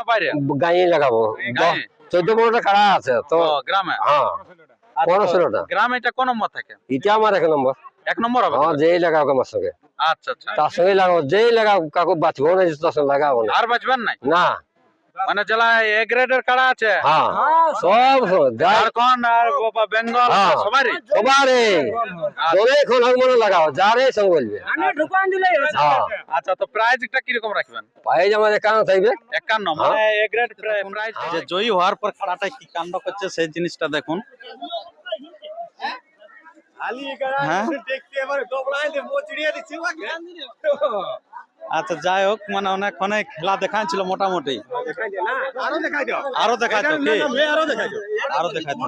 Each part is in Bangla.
না বাইরে? গাঁয়ে লাগাবো? চোদ্দ পনেরোটা কাড়া আছে তো। গ্রামে? হ্যাঁ। পনেরো ষোলোটা। গ্রামে এটা কোন নম্বর থাকে? এটা আমার এক নম্বর। এক নম্বর হবে হ্যাঁ যেই লাগাও আমার সঙ্গে। আচ্ছা আচ্ছা। তার সঙ্গে লাগাবো যেই লাগাও কাকু বাঁচবো না তার সঙ্গে লাগাবো না। আর বাঁচবেন নাই? না। মানে জেলা এ গ্রেডের কাড়া আছে? হ্যাঁ। সব ঝাড়খণ্ড আর বাবা বেঙ্গল হ্যাঁ। সবারই। সবারে অনেকক্ষণ হোক মনে লাগাও যারে সঙ্গে বলবে। হ্যাঁ। আচ্ছা তো প্রাইজটা কীরকম রাখবেন? পায়ে আমার একান্ন থাকবে। একান্ন মানে এ গ্রেড প্রাইজ যে জয়ী হওয়ার পর খাড়াটা কি কাণ্ড করছে সেই জিনিসটা দেখুন। হ্যাঁ। আচ্ছা যাই হোক মানে অনেক অনেক খেলা দেখাচ্ছিল মোটামুটি। আরও দেখাইতো কি? আরও দেখাইতো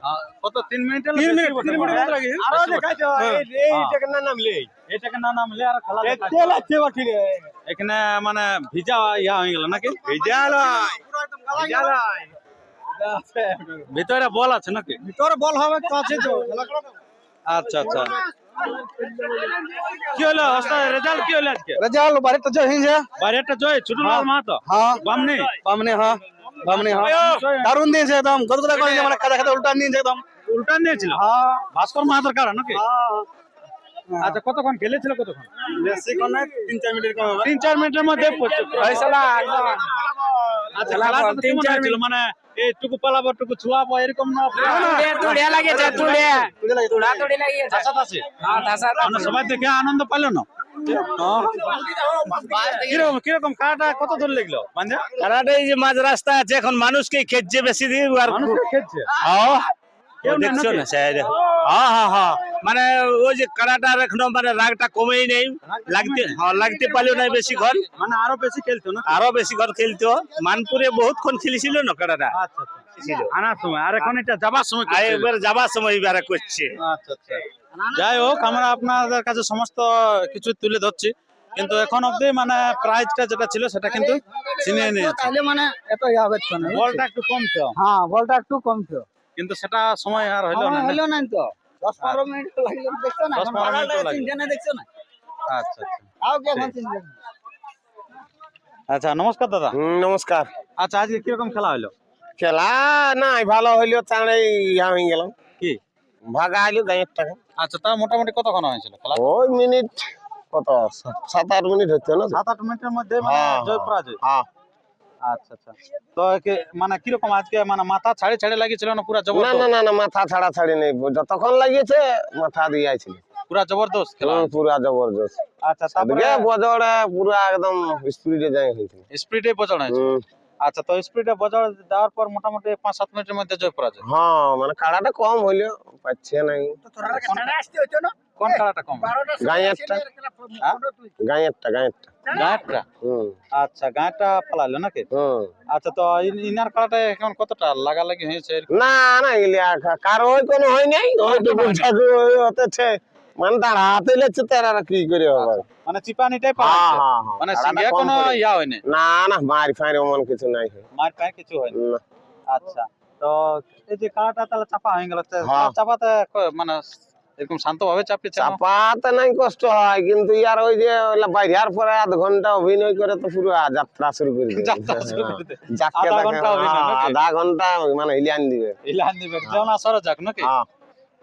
আহ, কত তিন মিনিটের তিন মিনিট তিন মিনিট লাগে আরও দেখাইতো এইটাকে না নামলে। এটাকে না নামলে আর খেলা দেখাইতো এখানে মানে ভিজা ইয়া হয়ে গেল নাকি? ভিজা ভিতরে বল আছে নাকি? ভিতরে বল হবে তো আছে তো। আচ্ছা আচ্ছা। কি হলো রেজাল্ট কি হলো আজকে? রেজাল্ট বাড়ি তো জয় মাহাতো হ্যাঁ। বামনি? বামনে হ্যাঁ। বামনে হ্যাঁ। দারুণ দিয়েছে একদম। গদগদা করে দিয়েছে, মানে খাতা খাতা উল্টা নিয়েছে একদম। উল্টা নিয়েছিল হ্যাঁ। ভাস্কর মাহাতোর কারণ নাকি? আচ্ছা কতক্ষণ খেলেছিল কতক্ষণ? বেশি কোন তিন চার মিনিট কম তিন চার মিনিটের মধ্যে আচ্ছা খেলা তো তিন চার মিনিট। মানে এই টুকু পালাবো টুকু ছুয়াবো এরকম না। সবাই দেখে আনন্দ পাইলো না। কীরকম কাটা কত দূর লাগল? মানে যে মাঝ রাস্তা আছে এখন মানুষকে খেচ্ছে বেশি দিয়ে আর দেখছ না হ্যাঁ হ্যাঁ হ্যাঁ। মানে ওই যে কারাটার এখনও মানে রাগটা কমেই নেই। লাগতে হ্যাঁ লাগতে পারলেও না বেশি ঘর। মানে আরও বেশি খেলতো না? আরও বেশি ঘর খেলতো। মানপুরে বহুত ক্ষণ খেলেছিল না কারাটা? আচ্ছা আচ্ছা। আনার সময়। আর এখন এটা যাবার সময় আর করছে। এবার যাবার সময় এবারে করছে। আচ্ছা আচ্ছা। যাই হোক আমরা আপনাদের কাছে সমস্ত কিছু তুলে ধরছি। কিন্তু এখন অবধি মানে প্রাইজটা যেটা ছিল সেটা কিন্তু ছিনিয়ে নিয়েছে। তাহলে মানে এত ইয়া হচ্ছে না বলটা একটু কম ছিল হ্যাঁ বলটা একটু কম ছিল কিন্তু সেটা সময় আর হইল না হলো না তো। দশ পনেরো মিনিট লাগল দেখছ না? দশ এখন পনেরো মিনিট বারোটা লাগল। তিনজনে দেখছ না? আচ্ছা আচ্ছা। আও কি এখন তিনজনে আচ্ছা নমস্কার দাদা। হুম, নমস্কার। আচ্ছা আজকে কীরকম খেলা হলো খেলা নাই ভালো হইল তাহলে ইয়া হয়ে গেলাম। কি? ভাগা আইলো গাঁয়ের টাকা। আচ্ছা তা মোটামুটি কতক্ষণ হয়েছিল খেলা? ওই মিনিট কত সাত- আট মিনিট হচ্ছে না? সাত আট মিনিটের মধ্যে মানে হ্যাঁ, জয়। পরাজয়। হ্যাঁ। আচ্ছা আচ্ছা। তো মানে কীরকম আজকে মানে মাথা ছাড়ে ছাড়ে লাগিয়েছিল না পুরা না জবরদস্ত? না না না মাথা ছাড়া ছাড়ি নেই। যতক্ষণ লাগিয়েছে মাথা দিয়ে আইছিল। পুরা জবরদস্ত খেলা? পুরা জবরদস্ত। আচ্ছা তারপরে? আজকে বজড়ে পুরা একদম স্পিডে যাই হয়েছিল। স্পিডে হয়েছে আচ্ছা তো স্পিডে দেওয়ার পর মোটামুটি পাঁচ সাত মিনিটের মধ্যে জয় হ্যাঁ মানে কাড়াটা কম হইল পাচ্ছে নাই। কোন খেলাটা কম? গাঁয়েরটা হ্যাঁ? গাঁয়েরটা গাঁয়েরটা? গাঁটটা হুম। আচ্ছা গাঁটটা ফেলাইলো নাকি? আচ্ছা তো ইনার খেলাটা এখন কতটা লাগালাগি হয়েছে? না না ইলিয়া কারও ওই কোনো হয় নাই। ঠাকু ওই হতেছে মানে দাঁড়াতে লেছে তারা কি করে হবে? মানে চিপানিটাই হ্যাঁ হ্যাঁ হ্যাঁ। মানে সিঙ্গিয়া কোনো। ইয়া হয়নি? না না মারি ফাঁড়ি অমন কিছু নাই। মার পায়ে কিছু হয়নি? না। আচ্ছা তো এই যে খেলাটা তাহলে চাপা হয়ে গেল। হ্যাঁ। চাপাতে মানে এরকম শান্ত ভাবে চাপিয়েছে চাপাতে নাই কষ্ট হয় কিন্তু ইয়ার ওই যে বাইরের পরে আধ ঘণ্টা অভিনয় করে তো পুরো যাত্রা শুরু করে যাত্রা শুরু করে আধা ঘণ্টা অভিনয় হ্যাঁ? আধা ঘণ্টা মানে হিলিয়ান দিবে। ইলান দিবে যেমন আসরে যাক নাকি? হ্যাঁ।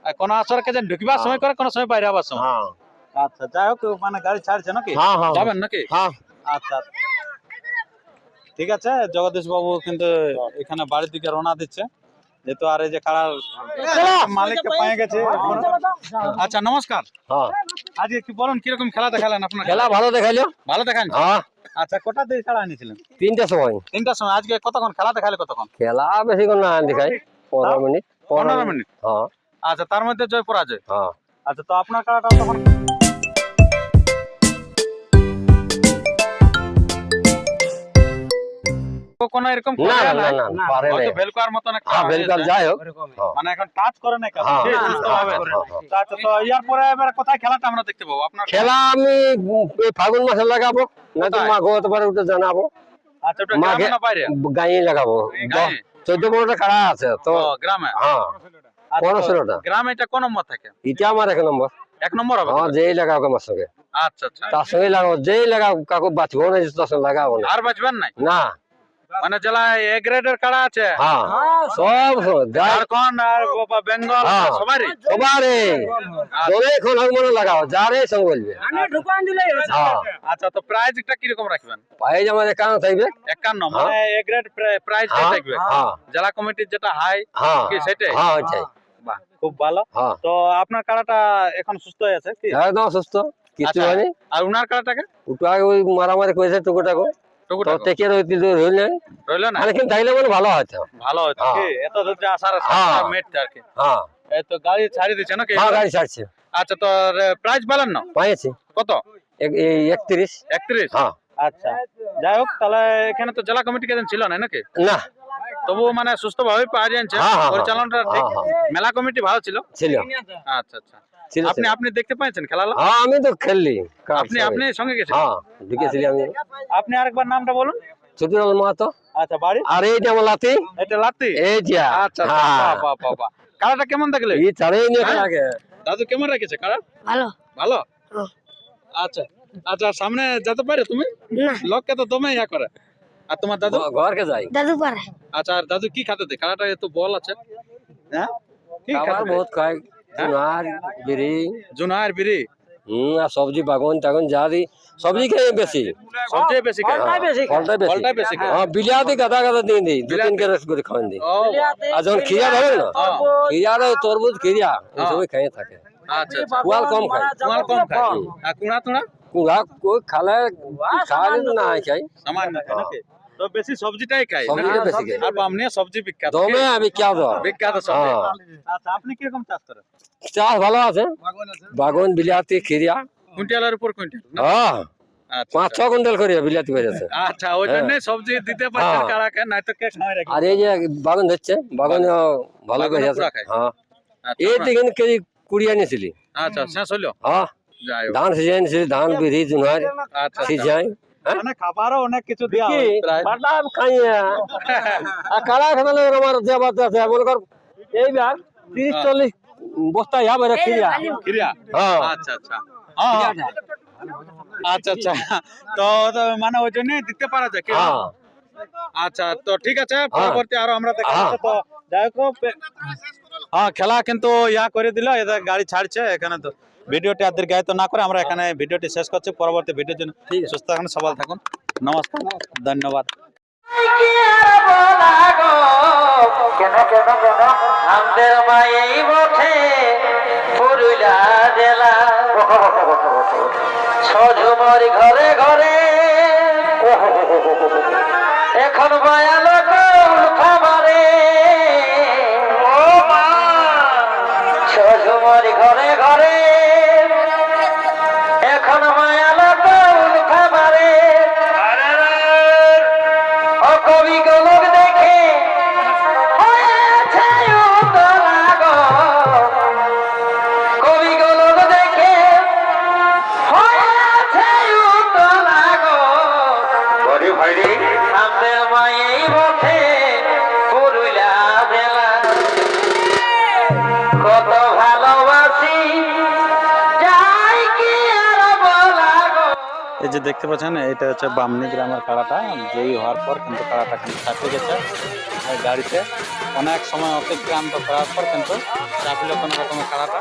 আর কোন আসরকে যেন ঢুকিবার সময় করে কোন সময় বাইরে আবার সময়। হ্যাঁ। আচ্ছা যাই হোক মানে গাড়ি ছাড়ছে নাকি? হ্যাঁ হ্যাঁ। যাবেন নাকি? হ্যাঁ। আচ্ছা। ঠিক আছে জগদীশ বাবু কিন্তু এখানে বাড়ির দিকে রওনা দিচ্ছে। যেহেতু আর এই যে মালিককে পেয়ে গেছে। আচ্ছা নমস্কার। হ্যাঁ। আজকে কি বলুন কীরকম খেলা দেখালেন আপনার খেলা ভালো দেখাইলো। ভালো দেখান? হ্যাঁ। আচ্ছা কটা দিয়ে খেলা আনিছিলেন তিনটার সময়। তিনটার সময়। আজকে কতক্ষণ? খেলা দেখালে কতক্ষণ? খেলা বেশিক্ষণ না দেখাই। পনেরো মিনিট। পনেরো মিনিট। হ্যাঁ। আচ্ছা তার মধ্যে জয় পরাজয় হ্যাঁ। আচ্ছা তো আপনার খেলাটা তখন কোনো এরকম না না না না পারে নাই। হয়তো ভেলকুয়ার মতন হ্যাঁ হয়েছে। বেলকাল হোক। মানে এখন টাচ করে না কেন ঠিক, বুঝতে হবে। তো আচ্ছা তো ইয়ার পরে এবার কোথায় খেলাটা আমরা দেখতে পাবো? আপনার খেলা আমি ফাগুন মাসে লাগাবো না তো মাঘ হতে পারে ওটা জানাব। আচ্ছা ওটা গ্রামে না বাইরে? গাঁয়ে লাগাবো। আছে তো গ্রামে? হ্যাঁ আচ্ছা, পনেরো গ্রামে এটা কোন নম্বর থাকে? এটা আমার এক নম্বর। এক নম্বর হবে হ্যাঁ যেই লাগাও আমার সঙ্গে। আচ্ছা আচ্ছা। তার সঙ্গে লাগাবো যেই লাগাও কাকু বাঁচবো না তার সঙ্গে লাগাবো না। আর বাঁচবেন নাই? না। মানে জেলা এ গ্রেডের কাড়া আছে? হ্যাঁ। সব ঝাড়খণ্ড আর বাবা বেঙ্গল হ্যাঁ। সবারই। সবারে অনেকক্ষণ হোক মনে লাগাও যারে সঙ্গে বলবে। হ্যাঁ। আচ্ছা তো প্রাইজটা কীরকম রাখবেন? পায়ে আমাদের কারণ থাকবে। একান্ন মানে এ গ্রেড প্রাইজ থাকবে। হ্যাঁ। জেলা কমিটির যেটা হাই হ্যাঁ। কি সেটাই? হ্যাঁ ওইটাই। বাহ খুব ভালো। তো আপনার কাড়াটা এখন সুস্থ হয়ে আছে কি? একদম সুস্থ কিছু আচ্ছা। হয়নি। আর উনার কাড়াটাকে একটু ওই মারামারি করেছে টুকুটাকু তো টুকুটা রইতে রইল। না? না মানে তাইলে মানে ভালো হতো ভালো হতো হ্যাঁ। কি? এত দূর যে আসার হ্যাঁ। মেট আর কি। হ্যাঁ। এই তো গাড়ি ছাড়ি দিচ্ছে নাকি? হ্যাঁ গাড়ি ছাড়ছে। আচ্ছা তো প্রাইজ বলেন না? পাইছি কত? এক- এই একত্রিশ। একত্রিশ? হ্যাঁ। আচ্ছা। যাই হোক তাহলে এখানে তো জেলা কমিটি ছিল না নাকি? না। তবু মানে সুস্থ ভাবে পাওয়া যাচ্ছে। হ্যাঁ, হ্যাঁ, পরিচালনাটা ঠিক। হ্যাঁ, মেলা কমিটি ভালো ছিল? ছিল। আচ্ছা আচ্ছা। আপনি আপনি দেখতে পাইছেন খেলা হ্যাঁ আমি তো খেললি। আপনি আপনি সঙ্গে গেছেন? হ্যাঁ ঢুকেছিলি আমি। আপনি আরেকবার নামটা বলুন। মাহাতো। আচ্ছা বাড়ি? আর এই যে আমার লাতি? এটা লাত্তি এই যা। আচ্ছা আচ্ছা, হ্যাঁ। বাহ বাহ বাহ বাহ। কালাটা কেমন দেখলে? এই ছাড়েই নিয়ে হ্যাঁ? আগে দাদু কেমন রেখেছে কালা ভালো। ভালো? হ্যাঁ। আচ্ছা আচ্ছা সামনে যেতে পারে তুমি? লোককে তো তুমি ইয়া করে। আর তোমার দাদু? ঘরকে যাই। দাদু পারে। আচ্ছা আর দাদু কি খাতে দেয় কালাটা এত বল আছে। হ্যাঁ? কি খাতে বহুত খায় চুনার বিড়ি। জুনার বিড়ি? হুম আর সবজি বাগন টাগন যা দি সবজি খেয়ে বেশি। সবচেয়ে বেশি খায় হ্যাঁ, ফলটাই বেশি। ফলটাই বেশি খায়। হ্যাঁ বিলাতি গাদা গাদা দিয়ে দিই দু তিন কে রস করে খাওয়ান দিই ও। আর যখন খিরা ধরে না হ্যাঁ। খিরা তরমুজ খিরা সময় খেয়ে থাকে। আচ্ছা আচ্ছা। কুয়াল কম খায়। তোমার কম খায়। আর কুড়া তুড়া? কুড়া কই খালে খালে না খাই সামান্য। খায় নাকি? তো বেশি সবজিটাই খাই। সবজিটা বেশি খাই। আর বামনিয়া সবজি বিখ্যাত। দমে আমি কে দর বিখ্যাত সবজি। হ্যাঁ। আচ্ছা আপনি কীরকম চাষ করেন? চাষ ভালো আছে। বাগন বিলাতি খিরিয়া কুইন্টালের উপর কুইন্টাল। না? হ্যাঁ। আচ্ছা। পাঁচ ছ কুইন্টাল করিয়া বিলাতি বেড়েছে আচ্ছা ওই জন্য সবজি দিতে পারছেন হ্যাঁ। কারাকে নাই তো কে খাওয়াই রাখি আর এই যে বাগন ধরছে বাগন। ভালো বাগানে করে আছে পুরা খায়। হ্যাঁ। আচ্ছা, এই দিকে কেজি কুড়ি আনিছিলি। আচ্ছা শেষ হলো? হ্যাঁ। যাই হোক। ধান সিজাই আনিছিলি ধান বিড়ি জুনার আচ্ছা আচ্ছা। সিজাই। মানে খাবারও অনেক কিছু দেওয়া হয় বাদাম খাইয়া। আর কালা খাতালে আমার যে আছে মনে কর এই তিরিশ চল্লিশ বস্তা ইয়া বেড়ে খিরিয়া। খিরিয়া? হ্যাঁ। আচ্ছা আচ্ছা। আচ্ছা আচ্ছা। তো মানে ওই জন্য দিতে পারা যায় আচ্ছা তো ঠিক আছে পরবর্তী আরও আমরা দেখা হ্যাঁ। তো যাই হোক হ্যাঁ খেলা কিন্তু ইয়া করে দিল এদের গাড়ি ছাড়ছে এখানে তো ভিডিওটি আদির গায়িত না করে আমরা এখানে ভিডিওটি শেষ করছি পরবর্তী ভিডিওর জন্য। সুস্থ থাকুন সবাই থাকুন নমস্কার, ধন্যবাদ ঘরে ঘরে যে দেখতে পাচ্ছেন, এটা হচ্ছে বামনি গ্রামের কাড়াটা। যেই হওয়ার পর কিন্তু কাড়াটা কিন্তু ছাপিয়ে গেছে গাড়িতে। অনেক সময় অতিক্রান্ত করার পর কিন্তু চাপিল কোনো রকমের কাড়াটা।